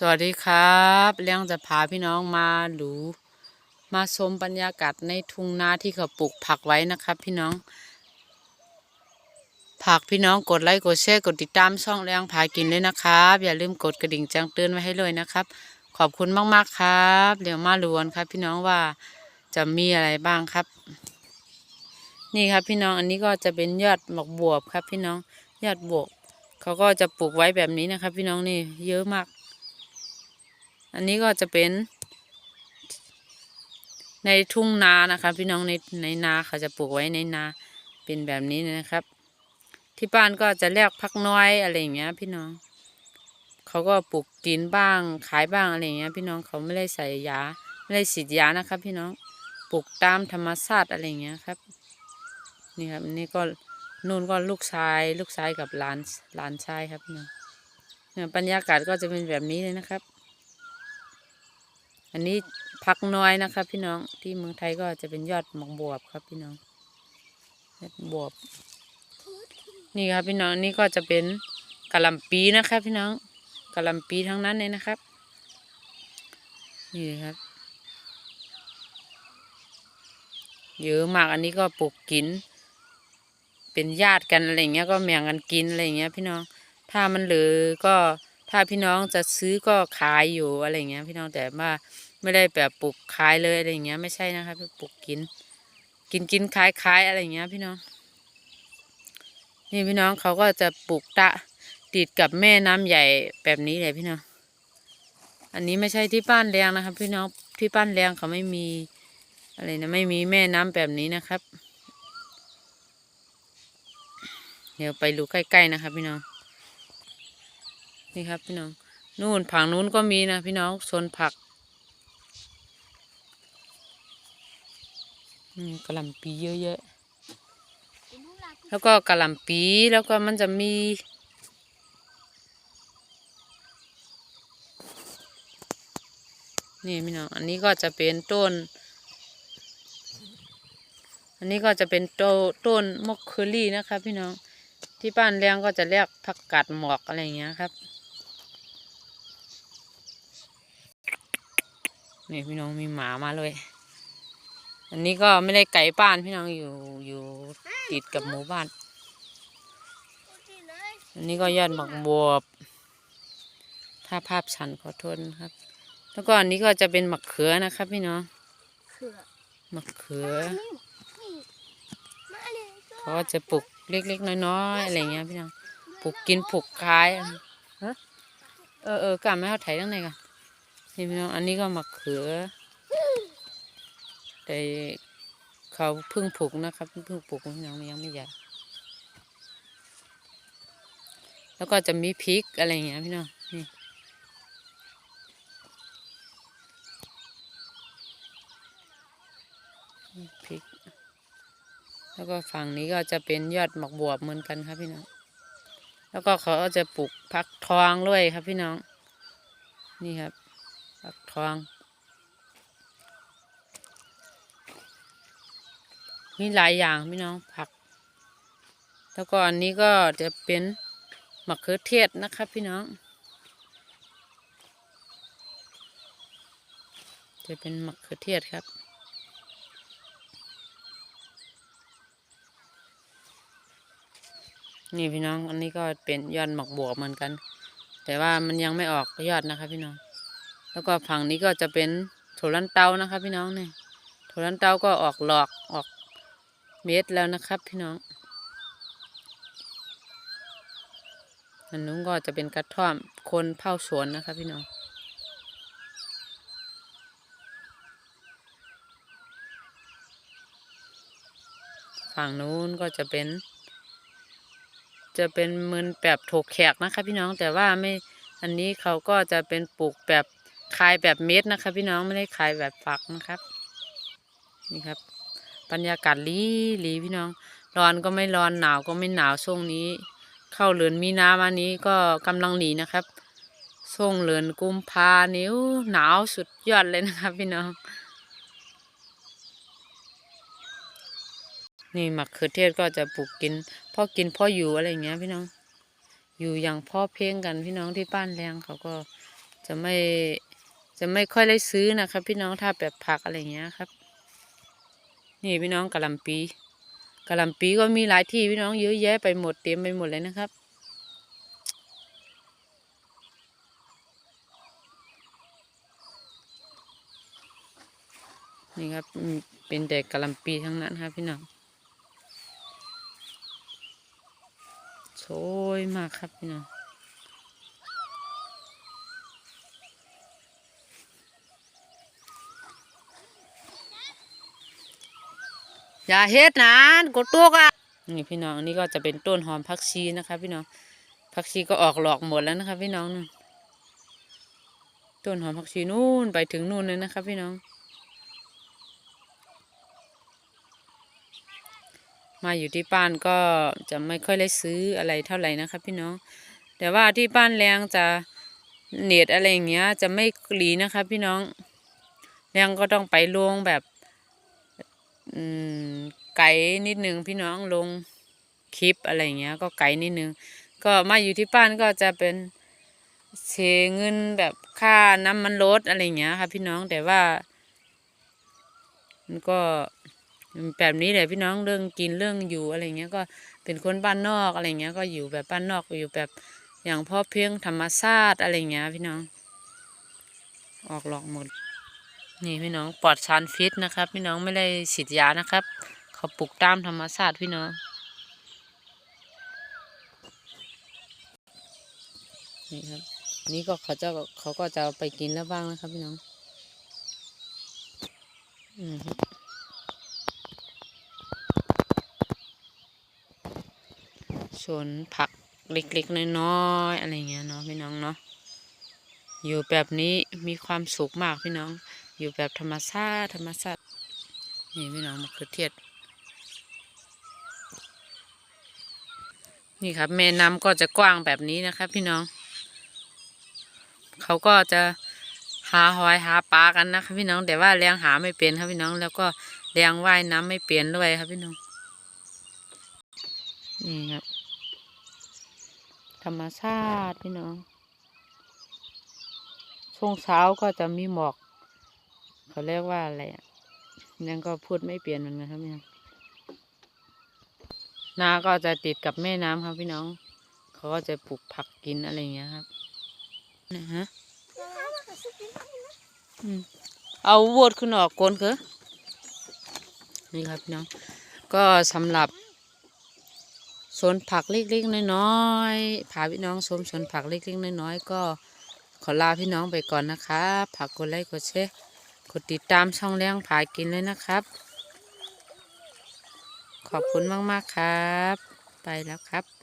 สวัสดีครับเลี้ยงจะพาพี่น้องมาดูมาชมบรรยากาศในทุ่งนาที่เขาปลูกผักไว้นะครับ พี่น้อง ผักพี่น้องกดไลค์กดแชร์กดติดตามช่องเลี้ยงพากินเลยนะครับ อย่าลืมกดกระดิ่งแจ้งเตือนไว้ให้เลยนะครับ ขอบคุณมากๆครับเดี๋ยวมาลวนครับ พี่น้องว่าจะมีอะไรบ้างครับ นี่ครับพี่น้องอันนี้ก็จะเป็นยอดหมกบวบครับ พี่น้องยอดบวบเขาก็จะปลูกไว้แบบนี้นะครับ พี่น้องนี่เยอะมาก อันนี้ก็จะเป็นในทุ่งนานะคะพี่น้องในในนาเขาจะปลูกไว้ในนาเป็นแบบนี้นะครับ ที่บ้านก็จะเรียกพักน้อยอะไรอย่างเงี้ย พี่น้องเขาก็ปลูกกินบ้างขายบ้างอะไรอย่างเงี้ย พี่น้องเขาไม่ได้ใส่ยาไม่ได้ฉีดยานะครับ พี่น้องปลูกตามธรรมชาติอะไรอย่างเงี้ยครับ นี่ครับนี่ก็นู่นก็ลูกชาย ลูกชายกับหลานหลานชายครับพี่น้องเนี่ยบรรยากาศก็จะเป็นแบบนี้เลยนะครับ อันนี้พักน้อยนะครับพี่น้องที่เมืองไทยก็จะเป็นยอดหมอกบวบครับพี่น้องยอดบวบ นี่ครับพี่น้องอันนี่ก็จะเป็นกะหล่ำปีนะครับพี่น้องกะหล่ำปีทั้งนั้นเลยนะครับ นี่ครับเยอะมากอันนี้ก็ปลูกกิน เป็นญาติกันอะไรเงี้ยก็แบ่งกันกินอะไรเงี้ย พี่น้องถ้ามันเหลือก็ ถ้าพี่น้องจะซื้อก็ขายอยู่อะไรเงี้ย พี่น้องแต่ว่าไม่ได้แบบปลูกขายเลยอะไรเงี้ยไม่ใช่นะครับปลูกกิน กินกินขายขายอะไรเงี้ย พี่น้อง นี่พี่น้องเขาก็จะปลูกตะติดกับแม่น้ำใหญ่แบบนี้เลยพี่น้อง อันนี้ไม่ใช่ที่บ้านแรงนะครับ พี่น้องที่บ้านแรงเขาไม่มีอะไรนะไม่มีแม่น้ำแบบนี้นะครับ เดี๋ยวไปดูใกล้ๆนะครับพี่น้อง นี่ครับพี่น้อง นู่นผังนู้นก็มีนะพี่น้องโซนผักกระหล่ำปีเยอะๆแล้วก็กระหล่ำปีแล้วก็มันจะมีนี่พี่น้อง อันนี้ก็จะเป็นต้น อันนี้ก็จะเป็นโตต้นมกเคอรี่นะครับพี่น้อง ที่บ้านเลี้ยงก็จะเรียกผักกาดหมอกอะไรอย่างเงี้ยครับ นี่พี่น้องมีหมามาเลย อันนี้ก็ไม่ได้ไก่บ้านพี่น้องอยู่อยู่ติดกับหมู่บ้าน อันนี้ก็ยอดหมากบวบ ถ้าภาพชันขอโทษนะครับ แล้วก็อันนี้ก็จะเป็นมะเขือนะครับพี่น้องเขือมะเขือนี่นี่มาเลยเขาก็จะปลูกเล็กๆน้อยๆอะไรเงี้ยพี่น้องปลูกกินปลูกขายฮะเออเออกลับมาเอาไถตั้งไหนกัน นี่พี่น้องอันนี้ก็มะเขือ แต่เขาเพิ่งปลูกนะครับเพิ่งปลูกพี่น้องยังไม่ใหญ่แล้วก็จะมีพริกอะไรอย่างเงี้ยพี่น้องนี่พริก แล้วก็ฝั่งนี้ก็จะเป็นยอดหมอกบวบเหมือนกันครับพี่น้อง แล้วก็เขาก็จะปลูกพักทองด้วยครับพี่น้อง นี่ครับ พักทอง มีหลายอย่างพี่น้องผัก แล้วก็อันนี้ก็จะเป็นมะเขือเทศนะครับพี่น้อง จะเป็นมะเขือเทศครับนี่พี่น้อง อันนี้ก็เป็นยอดหมอกบวบเหมือนกัน แต่ว่ามันยังไม่ออกยอดนะครับพี่น้อง แล้วก็ฝั่งนี้ก็จะเป็นโถลันเตานะครับพี่น้องเนี่ยโถลันเตาก็ออกหลอกออกเม็ดแล้วนะครับพี่น้องอันนู้นก็จะเป็นกระท่อมคนเผาสวนนะครับพี่น้อง ฝั่งนู้นก็จะเป็น จะเป็นมือนแบบถกแขกนะคะพี่น้องแต่ว่าไม่อันนี้เขาก็จะเป็นปลูกแบบ คายแบบเม็ดนะคะพี่น้องไม่ได้คายแบบฝักนะครับ นี่ครับ บรรยากาศลีลีพี่น้อง ร้อนก็ไม่ร้อนหนาวก็ไม่หนาวช่วงนี้ เข้าเรือนมีนามานี้ก็กำลังหนีนะครับช่วงเรือนกุมภานิ้วหนาวสุดยอดเลยนะครับพี่น้อง นี่มะเขือเทศก็จะปลูกกินพ่อกินพ่ออยู่อะไรอย่างเงี้ยพี่น้อง อยู่อย่างพ่อเพ่งกันพี่น้องที่บ้านแรงเขาก็จะไม่ จะไม่ค่อยได้ซื้อนะครับ พี่น้องถ้าแบบผักอะไรเงี้ยครับ นี่พี่น้องกะหล่ำปีกะหล่ำปีก็มีหลายที่พี่น้องเยอะแยะไปหมดเต็มไปหมดเลยนะครับ นี่ครับเป็นแต่กะหล่ำปีทั้งนั้นครับ พี่น้องสวยมากครับพี่น้อง อย่าเฮ็ดนะกดตัวกอะนี่พี่น้องนี่ก็จะเป็นต้นหอมผักชีนะครับพี่น้องผักชีก็ออกหลอกหมดแล้วนะครับพี่น้องต้นหอมผักชีนู่นไปถึงนู่นเลยนะครับพี่น้อง มาอยู่ที่บ้านก็จะไม่ค่อยได้ซื้ออะไรเท่าไหร่นะครับพี่น้อง แต่ว่าที่บ้านแรงจะเน็ตอะไรอย่างเงี้ยจะไม่กรีนะครับพี่น้องแรงก็ต้องไปลงแบบ อืมไกลนิดนึงพี่น้องลงคลิปอะไรเงี้ย ก็ไกลนิดนึง ก็มาอยู่ที่บ้านก็จะเป็นเสียเงินแบบค่าน้ำมันรถอะไรเงี้ยครับพี่น้องแต่ว่า มันก็แบบนี้แหละพี่น้องเรื่องกินเรื่องอยู่อะไรเงี้ยก็เป็นคนบ้านนอกอะไรเงี้ยก็อยู่แบบบ้านนอกอยู่แบบอย่างพ่อเพียงธรรมชาติอะไรเงี้ยพี่น้อง ออกหลอกหมด นี่พี่น้องปลอดชานฟิตนะครับ พี่น้องไม่ได้ฉีดยานะครับ เขาปลูกตามธรรมชาติพี่น้อง นี่ครับ นี่ก็เขาจะเขาก็จะไปกินแล้วบ้างนะครับพี่น้อง อืมสวนผักเล็กๆน้อยๆอะไรเงี้ยเนาะพี่น้องเนาะอยู่แบบนี้มีความสุขมากพี่น้อง อยู่แบบธรรมชาติธรรมชาตินี่พี่น้องมะเขือเทศนี่ครับแม่น้ำก็จะกว้างแบบนี้นะครับพี่น้อง เขาก็จะหาหอยหาปลากันนะครับพี่น้องแต่ว่าแรงหาไม่เป็นครับพี่น้อง แล้วก็แรงว่ายน้ำไม่เปลี่ยนด้วยครับพี่น้องนี่ครับธรรมชาติพี่น้องช่วงเช้าก็จะมีหมอก เขาเรียกว่าอะไรอะยังก็พูดไม่เปลี่ยนเหมือนกันครับพี่น้องนาก็จะติดกับแม่น้ำครับพี่น้อง เขาก็จะปลูกผักกินอะไรอย่างเงี้ยครับนะฮะอืมเอาโวดขึ้นออกโกนเกอนี่ครับพี่น้อง ก็สำหรับสวนผักเล็กๆน้อยๆพาพี่น้องชมสวนผักเล็กๆน้อยๆก็ขอลาพี่น้องไปก่อนนะครับผักกดไลค์กดแชร์ก ดติดตามช่องเลี้ยงผากินเลยนะครับ ขอบคุณมาก ๆ ครับ ไปแล้วครับ